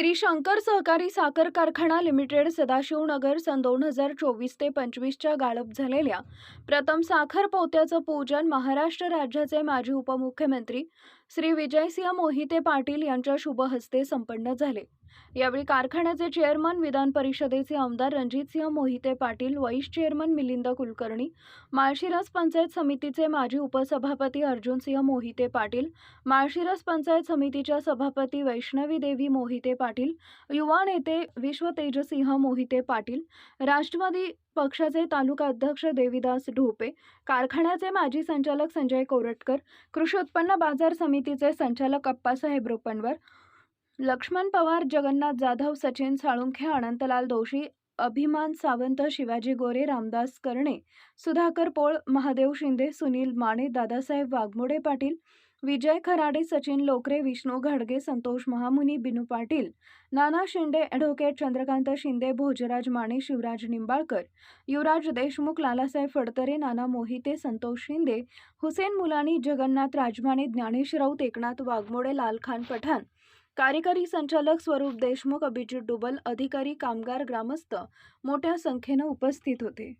श्री शंकर सहकारी साखर कारखाना लिमिटेड सदाशिवनगर सन दोन हजार चोवीस ते पंचवीसच्या गाळप झालेल्या प्रथम साखर पोत्याचं पूजन महाराष्ट्र राज्याचे माजी उपमुख्यमंत्री श्री विजयसिंह मोहिते पाटील यांच्या शुभ हस्ते संपन्न झाले. यावेळी कारखान्याचे चेअरमन विधान परिषदेचे आमदार रणजितसिंह मोहिते पाटील वाईस चेअरमन मिलिंद कुलकर्णी माळशिरस पंचायत समितीचे माजी उपसभापती अर्जुनसिंह मोहिते पाटील माळशिरस पंचायत समितीच्या सभापती वैष्णवी देवी मोहिते पाटील युवा नेते विश्व तेजसिंह मोहिते पाटील राष्ट्रवादी पक्षाचे तालुका अध्यक्ष देविदास ढोपे कारखान्याचे माजी संचालक संजय कोरटकर कृषी उत्पन्न बाजार समितीचे संचालक अप्पासाहेब रोपणवर लक्ष्मण पवार जगन्नाथ जाधव सचिन साळुंखे अनंतलाल दोशी अभिमान सावंत शिवाजी गोरे रामदास कर्णे सुधाकर पोळ महादेव शिंदे सुनील माने दादासाहेब वाघमोडे पाटील विजय खराडे सचिन लोकरे विष्णू घाडगे संतोष महामुनी बिनू पाटील नाना शिंदे ॲडव्होकेट चंद्रकांत शिंदे भोजराज माने शिवराज निंबाळकर युवराज देशमुख लालासाहेब फडतरे नाना मोहिते संतोष शिंदे हुसेन मुलानी जगन्नाथ राजमाने ज्ञानेश राऊत एकनाथ वाघमोडे लालखान पठाण कार्यकारी संचालक स्वरूप देशमुख अभिजित डुबल अधिकारी कामगार ग्रामस्थ मोठ्या संख्येनं उपस्थित होते.